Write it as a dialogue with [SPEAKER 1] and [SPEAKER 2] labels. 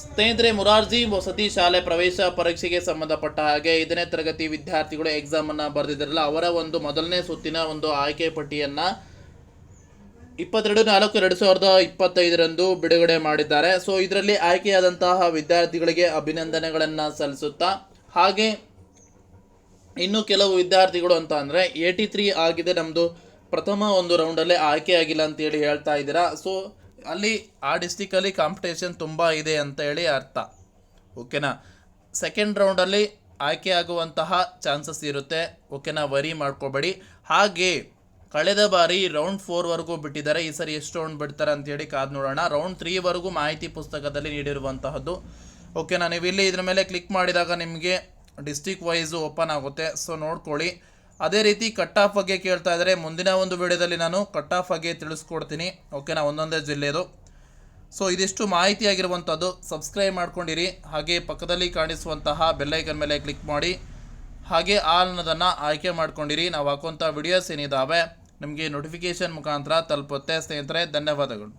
[SPEAKER 1] ಸ್ನೇಹಿತರೆ, ಮುರಾರ್ಜಿ ವಸತಿ ಶಾಲೆ ಪ್ರವೇಶ ಪರೀಕ್ಷೆಗೆ ಸಂಬಂಧಪಟ್ಟ ಹಾಗೆ ಐದನೇ ತರಗತಿ ವಿದ್ಯಾರ್ಥಿಗಳು ಎಕ್ಸಾಮ್ ಅನ್ನ ಬರೆದಿದ್ದಾರಲ್ಲ, ಅವರ ಒಂದು ಮೊದಲನೇ ಸುತ್ತಿನ ಒಂದು ಆಯ್ಕೆ ಪಟ್ಟಿಯನ್ನ ಇಪ್ಪತ್ತೆರಡು ನಾಲ್ಕು ಎರಡು ಸಾವಿರದ ಇಪ್ಪತ್ತೈದರಂದು ಬಿಡುಗಡೆ ಮಾಡಿದ್ದಾರೆ. ಸೊ ಇದರಲ್ಲಿ ಆಯ್ಕೆಯಾದಂತಹ ವಿದ್ಯಾರ್ಥಿಗಳಿಗೆ ಅಭಿನಂದನೆಗಳನ್ನು ಸಲ್ಲಿಸುತ್ತಾ, ಹಾಗೆ ಇನ್ನು ಕೆಲವು ವಿದ್ಯಾರ್ಥಿಗಳು ಅಂತ ಅಂದರೆ ಏಯ್ಟಿ ತ್ರೀ ಆಗಿದೆ ನಮ್ಮದು ಪ್ರಥಮ ಒಂದು ರೌಂಡಲ್ಲೇ ಆಯ್ಕೆ ಆಗಿಲ್ಲ ಅಂತೇಳಿ ಹೇಳ್ತಾ ಇದ್ದೀರಾ. ಸೊ ಅಲ್ಲಿ ಆ ಡಿಸ್ಟಿಕಲ್ಲಿ ಕಾಂಪಿಟೇಷನ್ ತುಂಬ ಇದೆ ಅಂತ ಹೇಳಿ ಅರ್ಥ. ಓಕೆನಾ ಸೆಕೆಂಡ್ ರೌಂಡಲ್ಲಿ ಆಯ್ಕೆ ಆಗುವಂತಹ ಚಾನ್ಸಸ್ ಇರುತ್ತೆ. ಓಕೆನಾ ವರಿ ಮಾಡ್ಕೋಬೇಡಿ. ಹಾಗೆ ಕಳೆದ ಬಾರಿ ರೌಂಡ್ ಫೋರ್ವರೆಗೂ ಬಿಟ್ಟಿದ್ದಾರೆ. ಈ ಸರಿ ಎಷ್ಟು ರೌಂಡ್ ಬಿಡ್ತಾರೆ ಅಂತೇಳಿ ಕಾದು ನೋಡೋಣ. ರೌಂಡ್ ತ್ರೀವರೆಗೂ ಮಾಹಿತಿ ಪುಸ್ತಕದಲ್ಲಿ ನೀಡಿರುವಂತಹದ್ದು. ಓಕೆನಾ ನೀವು ಇಲ್ಲಿ ಇದ್ರ ಮೇಲೆ ಕ್ಲಿಕ್ ಮಾಡಿದಾಗ ನಿಮಗೆ ಡಿಸ್ಟಿಕ್ ವೈಸು ಓಪನ್ ಆಗುತ್ತೆ. ಸೊ ನೋಡ್ಕೊಳ್ಳಿ. ಅದೇ ರೀತಿ ಕಟ್ ಆಫ್ ಬಗ್ಗೆ ಕೇಳ್ತಾ ಇದ್ದಾರೆ ಮುಂದಿನ ಒಂದು ವಿಡಿಯೋದಲ್ಲಿ ನಾನು ಕಟ್ ಆಫ್ ಬಗ್ಗೆ ತಿಳಿಸ್ಕೊಡ್ತೀನಿ. ಓಕೆನಾ ಒಂದೊಂದೇ ಜಿಲ್ಲೆದು. ಸೊ ಇದಿಷ್ಟು ಮಾಹಿತಿ ಆಗಿರುವಂಥದ್ದು ಸಬ್ಸ್ಕ್ರೈಬ್ ಮಾಡ್ಕೊಂಡಿರಿ. ಹಾಗೆ ಪಕ್ಕದಲ್ಲಿ ಕಾಣಿಸುವಂತಹ ಬೆಲ್ಲೈಕನ್ ಮೇಲೆ ಕ್ಲಿಕ್ ಮಾಡಿ. ಹಾಗೆ ಆಲ್ ಅನ್ನೋದನ್ನು ಆಯ್ಕೆ ಮಾಡ್ಕೊಂಡಿರಿ. ನಾವು ಹಾಕುವಂಥ ವಿಡಿಯೋಸ್ ಏನಿದ್ದಾವೆ ನಿಮಗೆ ನೋಟಿಫಿಕೇಷನ್ ಮುಖಾಂತರ ತಲುಪುತ್ತೆ. ಸ್ನೇಹಿತರೆ, ಧನ್ಯವಾದಗಳು.